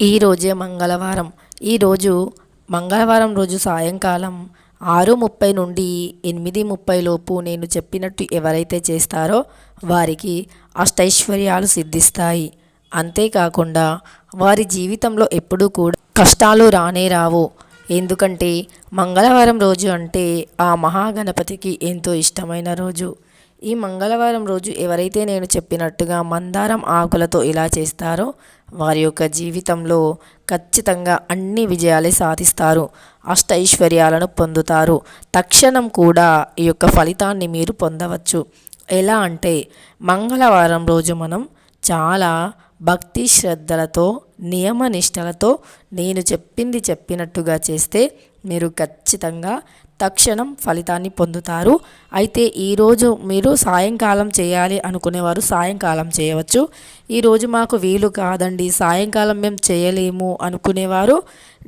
ఈరోజే మంగళవారం. ఈరోజు మంగళవారం రోజు సాయంకాలం ఆరు ముప్పై నుండి ఎనిమిది ముప్పై లోపు నేను చెప్పినట్టు ఎవరైతే చేస్తారో వారికి అష్టైశ్వర్యాలు సిద్ధిస్తాయి. అంతేకాకుండా వారి జీవితంలో ఎప్పుడూ కూడా కష్టాలు రానే రావు. ఎందుకంటే మంగళవారం రోజు అంటే ఆ మహాగణపతికి ఎంతో ఇష్టమైన రోజు. ఈ మంగళవారం రోజు ఎవరైతే నేను చెప్పినట్టుగా మందారం ఆకులతో ఇలా చేస్తారో వారి యొక్క జీవితంలో ఖచ్చితంగా అన్ని విజయాలే సాధిస్తారు అష్టైశ్వర్యాలను పొందుతారు. తక్షణం కూడా ఈ యొక్క ఫలితాన్ని మీరు పొందవచ్చు. ఎలా అంటే మంగళవారం రోజు మనం చాలా భక్తి శ్రద్ధలతో నియమనిష్టలతో నేను చెప్పింది చెప్పినట్టుగా చేస్తే మీరు ఖచ్చితంగా తక్షణం ఫలితాన్ని పొందుతారు. అయితే ఈరోజు మీరు సాయంకాలం చేయాలి అనుకునేవారు సాయంకాలం చేయవచ్చు. ఈరోజు మాకు వీలు కాదండి. సాయంకాలం మేము చేయలేము అనుకునేవారు.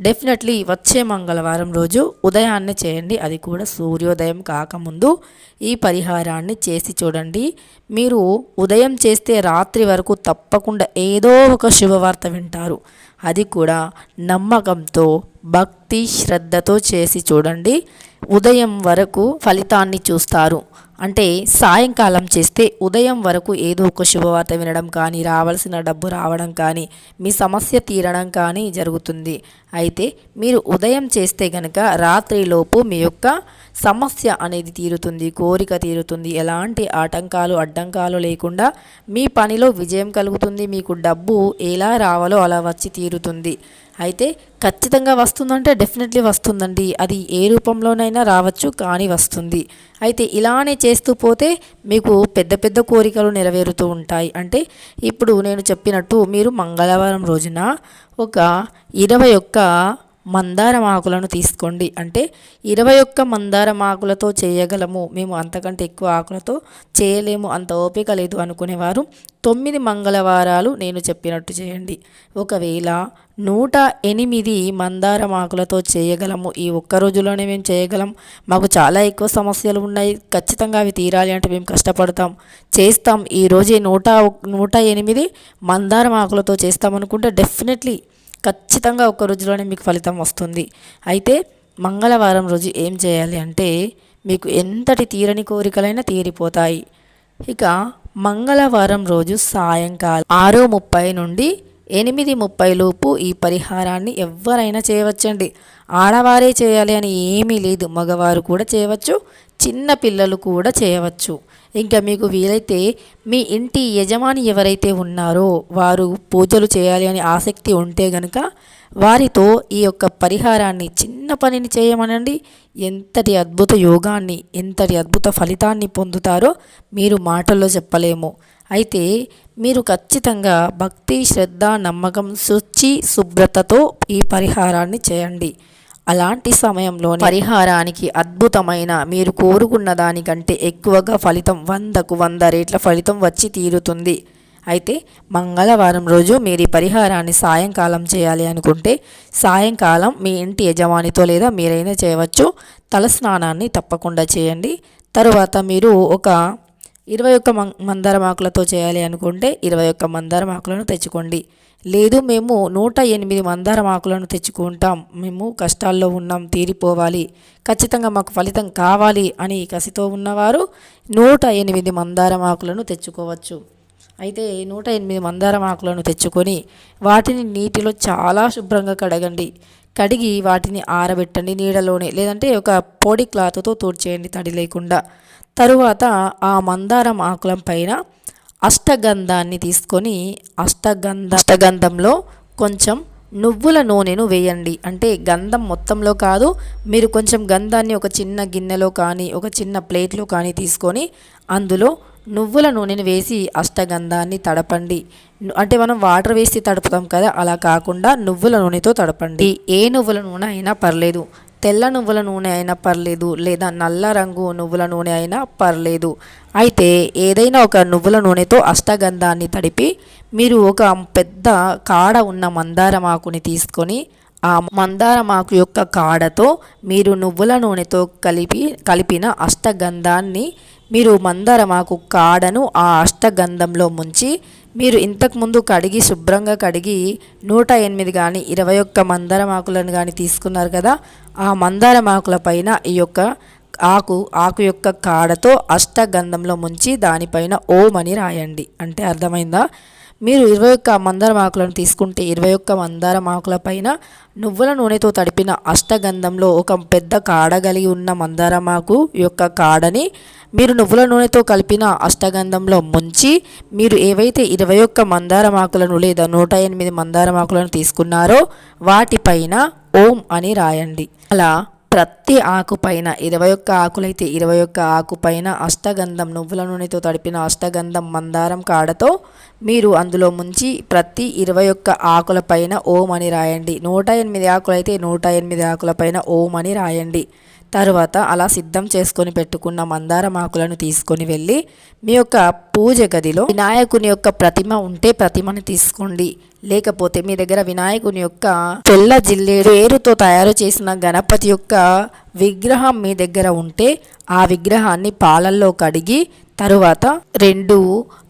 డెఫినెట్లీ వచ్చే మంగళవారం రోజు ఉదయాన్నే చేయండి. అది కూడా సూర్యోదయం కాకముందు. ఈ పరిహారాన్ని చేసి చూడండి. మీరు ఉదయం చేస్తే రాత్రి వరకు తప్పకుండా ఏదో ఒక శుభవార్త వింటారు. అది కూడా నమ్మకంతో భక్తి శ్రద్ధతో చేసి చూడండి. ఉదయం వరకు ఫలితాన్ని చూస్తారు. అంటే సాయంకాలం చేస్తే ఉదయం వరకు ఏదో ఒక శుభవార్త వినడం కానీ రావాల్సిన డబ్బు రావడం కానీ మీ సమస్య తీరడం కానీ జరుగుతుంది. అయితే మీరు ఉదయం చేస్తే గనక రాత్రిలోపు మీ యొక్క సమస్య అనేది తీరుతుంది కోరిక తీరుతుంది. ఎలాంటి ఆటంకాలు అడ్డంకాలు లేకుండా మీ పనిలో విజయం కలుగుతుంది మీకు డబ్బు ఎలా రావాలో అలా వచ్చి తీరుతుంది. అయితే ఖచ్చితంగా వస్తుందంటే డెఫినెట్లీ వస్తుందండి. అది ఏ రూపంలోనైనా రావచ్చు కానీ వస్తుంది. అయితే ఇలానే చేస్తూ పోతే మీకు పెద్ద పెద్ద కోరికలు నెరవేరుతూ ఉంటాయి. అంటే ఇప్పుడు నేను చెప్పినట్టు మీరు మంగళవారం రోజున ఒక ఇరవై ఒక్క మందారం ఆకులను తీసుకోండి. అంటే ఇరవై ఒక్క మందారం ఆకులతో చేయగలము. మేము అంతకంటే ఎక్కువ ఆకులతో చేయలేము. అంత ఓపిక లేదు అనుకునేవారు. తొమ్మిది మంగళవారాలు నేను చెప్పినట్టు చేయండి. ఒకవేళ నూట ఎనిమిది మందారం ఆకులతో చేయగలము. ఈ ఒక్క రోజులోనే మేము చేయగలం. మాకు చాలా ఎక్కువ సమస్యలు ఉన్నాయి. ఖచ్చితంగా అవి తీరాలి అంటే మేము కష్టపడతాం. చేస్తాం. ఈరోజే నూట నూట ఎనిమిది మందారం ఆకులతో చేస్తాం అనుకుంటే డెఫినెట్లీ ఖచ్చితంగా ఒక రోజులోనే మీకు ఫలితం వస్తుంది. అయితే మంగళవారం రోజు ఏం చేయాలి అంటే మీకు ఎంతటి తీరని కోరికలైనా తీరిపోతాయి. ఇక మంగళవారం రోజు సాయంకాలం ఆరు ముప్పై నుండి ఎనిమిది ముప్పై లోపు ఈ పరిహారాన్ని ఎవరైనా చేయవచ్చండి. ఆడవారే చేయాలి అని ఏమీ లేదు. మగవారు కూడా చేయవచ్చు. చిన్న పిల్లలు కూడా చేయవచ్చు. ఇంకా మీకు వీలైతే మీ ఇంటి యజమాని ఎవరైతే ఉన్నారో వారు పూజలు చేయాలి అని ఆసక్తి ఉంటే గనుక వారితో ఈ యొక్క పరిహారాన్ని చిన్న పనిని చేయమనండి. ఎంతటి అద్భుత యోగాన్ని ఎంతటి అద్భుత ఫలితాన్ని పొందుతారో మీరు మాటల్లో చెప్పలేము. అయితే మీరు ఖచ్చితంగా భక్తి శ్రద్ధ నమ్మకం శుచి శుభ్రతతో ఈ పరిహారాన్ని చేయండి. అలాంటి సమయంలో పరిహారానికి అద్భుతమైన మీరు కోరుకున్న దానికంటే ఎక్కువగా ఫలితం వందకు వంద రేట్ల ఫలితం వచ్చి తీరుతుంది. అయితే మంగళవారం రోజు మీరు ఈ పరిహారాన్ని సాయంకాలం చేయాలి అనుకుంటే సాయంకాలం మీ ఇంటి యజమానితో లేదా మీరైనా చేయవచ్చు. తలస్నానాన్ని తప్పకుండా చేయండి. తరువాత మీరు ఒక ఇరవై ఒక్క మందారం ఆకులతో చేయాలి అనుకుంటే ఇరవై ఒక్క మందారం ఆకులను తెచ్చుకోండి. లేదు మేము నూట ఎనిమిది మందారం ఆకులను తెచ్చుకుంటాం. మేము కష్టాల్లో ఉన్నాం తీరిపోవాలి. ఖచ్చితంగా మాకు ఫలితం కావాలి అని కసితో ఉన్నవారు నూట ఎనిమిది మందారం ఆకులను తెచ్చుకోవచ్చు. అయితే నూట ఎనిమిది మందారం ఆకులను తెచ్చుకొని వాటిని నీటిలో చాలా శుభ్రంగా కడగండి. కడిగి వాటిని ఆరబెట్టండి నీడలోనే లేదంటే ఒక పొడి క్లాత్తో తూడ్చేయండి తడి లేకుండా. తరువాత ఆ మందారం ఆకులం పైన అష్టగంధాన్ని తీసుకొని అష్టగంధ అష్టగంధంలో కొంచెం నువ్వుల నూనెను వేయండి. అంటే గంధం మొత్తంలో కాదు మీరు కొంచెం గంధాన్ని ఒక చిన్న గిన్నెలో కానీ ఒక చిన్న ప్లేట్లో కానీ తీసుకొని అందులో నువ్వుల నూనెను వేసి అష్టగంధాన్ని తడపండి. అంటే మనం వాటర్ వేసి తడుపుతాం కదా అలా కాకుండా నువ్వుల నూనెతో తడపండి. ఏ నువ్వుల నూనె అయినా పర్లేదు. తెల్ల నువ్వుల నూనె అయినా పర్లేదు లేదా నల్ల రంగు నువ్వుల నూనె అయినా పర్లేదు. అయితే ఏదైనా ఒక నువ్వుల నూనెతో అష్టగంధాన్ని తడిపి మీరు ఒక పెద్ద కాడ ఉన్న మందారమాకుని తీసుకొని ఆ మందారమాకు యొక్క కాడతో మీరు నువ్వుల నూనెతో కలిపి కలిపిన అష్టగంధాన్ని మీరు మందారమాకు కాడను ఆ అష్టగంధంలో ముంచి మీరు ఇంతకుముందు కడిగి శుభ్రంగా కడిగి నూట ఎనిమిది కానీ ఇరవై ఒక్క మందారం ఆకులను కానీ తీసుకున్నారు కదా ఆ మందారం ఆకుల పైన ఈ యొక్క ఆకు ఆకు యొక్క కాడతో అష్టగంధంలో ముంచి దానిపైన ఓం అని రాయండి. అంటే అర్థమైందా? మీరు ఇరవై ఒక్క మందారం ఆకులను తీసుకుంటే ఇరవై ఒక్క మందారం ఆకుల పైన నువ్వుల నూనెతో తడిపిన అష్టగంధంలో ఒక పెద్ద కాడ కలిగి ఉన్న మందారం ఆకు యొక్క కాడని మీరు నువ్వుల నూనెతో కలిపిన అష్టగంధంలో ముంచి మీరు ఏవైతే ఇరవై ఒక్క మందారం ఆకులను లేదా నూట ఎనిమిది మందారం ఆకులను తీసుకున్నారో వాటిపైన ఓం అని రాయండి. అలా ప్రతి ఆకు పైన ఇరవై ఒక్క ఆకులైతే ఇరవై ఒక్క ఆకు పైన అష్టగంధం నువ్వుల నూనెతో తడిపిన అష్టగంధం మందారం కాడతో మీరు అందులో ముంచి ప్రతి ఇరవై ఒక్క ఆకుల పైన ఓం అని రాయండి. నూట ఎనిమిది ఆకులైతే నూట ఎనిమిది ఆకుల పైన ఓం అని రాయండి. తరువాత అలా సిద్ధం చేసుకొని పెట్టుకున్న మందారం ఆకులను తీసుకొని వెళ్ళి మీ యొక్క పూజ గదిలో వినాయకుని యొక్క ప్రతిమ ఉంటే ప్రతిమని తీసుకోండి. లేకపోతే మీ దగ్గర వినాయకుని యొక్క తెల్ల జిల్లేడు ఏరుతో తయారు చేసిన గణపతి యొక్క విగ్రహం మీ దగ్గర ఉంటే ఆ విగ్రహాన్ని పాలల్లో కడిగి తరువాత రెండు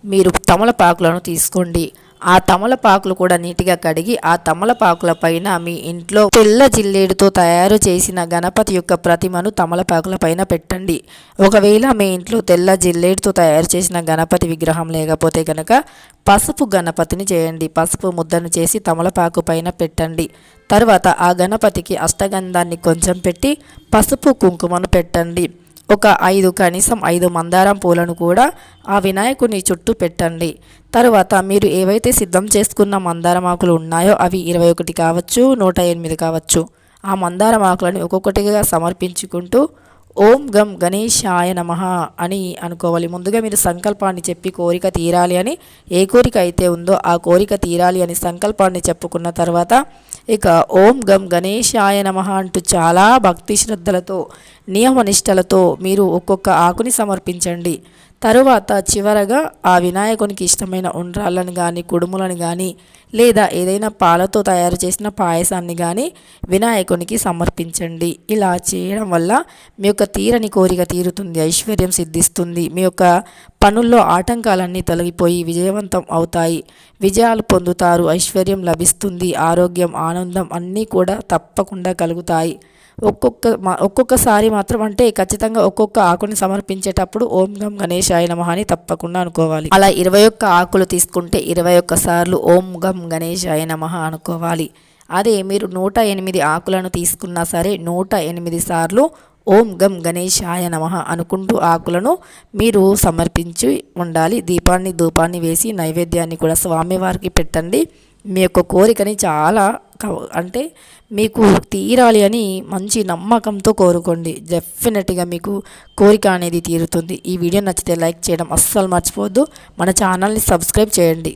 మీరు తమలపాకులను తీసుకోండి. ఆ తమలపాకులు కూడా నీటిగా కడిగి ఆ తమలపాకుల పైన మీ ఇంట్లో తెల్ల జిల్లేడుతో తయారు చేసిన గణపతి యొక్క ప్రతిమను తమలపాకుల పైన పెట్టండి. ఒకవేళ మీ ఇంట్లో తెల్ల జిల్లేడుతో తయారు చేసిన గణపతి విగ్రహం లేకపోతే కనుక పసుపు గణపతిని చేయండి. పసుపు ముద్దను చేసి తమలపాకు పైన పెట్టండి. తర్వాత ఆ గణపతికి అష్టగంధాన్ని కొంచెం పెట్టి పసుపు కుంకుమను పెట్టండి. ఒక ఐదు కనీసం ఐదు మందారం పూలను కూడా ఆ వినాయకుని చుట్టూ పెట్టండి. తర్వాత మీరు ఏవైతే సిద్ధం చేసుకున్న మందారం ఆకులు ఉన్నాయో అవి ఇరవై ఒకటి కావచ్చు నూట ఎనిమిది కావచ్చు ఆ మందారం ఆకులను ఒక్కొక్కటిగా సమర్పించుకుంటూ ఓం గం గణేశాయ నమ అని అనుకోవాలి. ముందుగా మీరు సంకల్పాన్ని చెప్పి కోరిక తీరాలి అని ఏ కోరిక అయితే ఉందో ఆ కోరిక తీరాలి అని సంకల్పాన్ని చెప్పుకున్న తర్వాత ఇక ఓం గం గణేశాయ నమ అంటూ చాలా భక్తి శ్రద్ధలతో నియమనిష్టలతో మీరు ఒక్కొక్క ఆకుని సమర్పించండి. తరువాత చివరగా ఆ వినాయకునికి ఇష్టమైన ఉండ్రాళ్ళని కానీ కుడుములను కానీ లేదా ఏదైనా పాలతో తయారు చేసిన పాయసాన్ని కానీ వినాయకునికి సమర్పించండి. ఇలా చేయడం వల్ల మీ యొక్క తీరని కోరిక తీరుతుంది ఐశ్వర్యం సిద్ధిస్తుంది. మీ యొక్క పనుల్లో ఆటంకాలన్నీ తొలగిపోయి విజయవంతం అవుతాయి. విజయాలు పొందుతారు ఐశ్వర్యం లభిస్తుంది ఆరోగ్యం ఆనందం అన్నీ కూడా తప్పకుండా కలుగుతాయి. ఒక్కొక్క ఒక్కొక్కసారి మాత్రం అంటే ఖచ్చితంగా ఒక్కొక్క ఆకుని సమర్పించేటప్పుడు ఓం గం గణేష్ ఆయన మహాని తప్పకుండా అనుకోవాలి. అలా ఇరవై ఒక్క ఆకులు తీసుకుంటే ఇరవై ఒక్క సార్లు ఓం గం గణేష్ ఆయన మహా అనుకోవాలి. అదే మీరు నూట ఎనిమిది ఆకులను తీసుకున్నా సరే నూట ఎనిమిది సార్లు ఓం గం గణేశాయ నమ అనుకుంటూ ఆకులను మీరు సమర్పించి ఉండాలి. దీపాన్ని ధూపాన్ని వేసి నైవేద్యాన్ని కూడా స్వామివారికి పెట్టండి. మీ యొక్క కోరికని చాలా అంటే మీకు తీరాలి అని మంచి నమ్మకంతో కోరుకోండి. డెఫినెట్గా మీకు కోరిక అనేది తీరుతుంది. ఈ వీడియో నచ్చితే లైక్ చేయడం అస్సలు మర్చిపోవద్దు. మన ఛానల్ని సబ్స్క్రైబ్ చేయండి.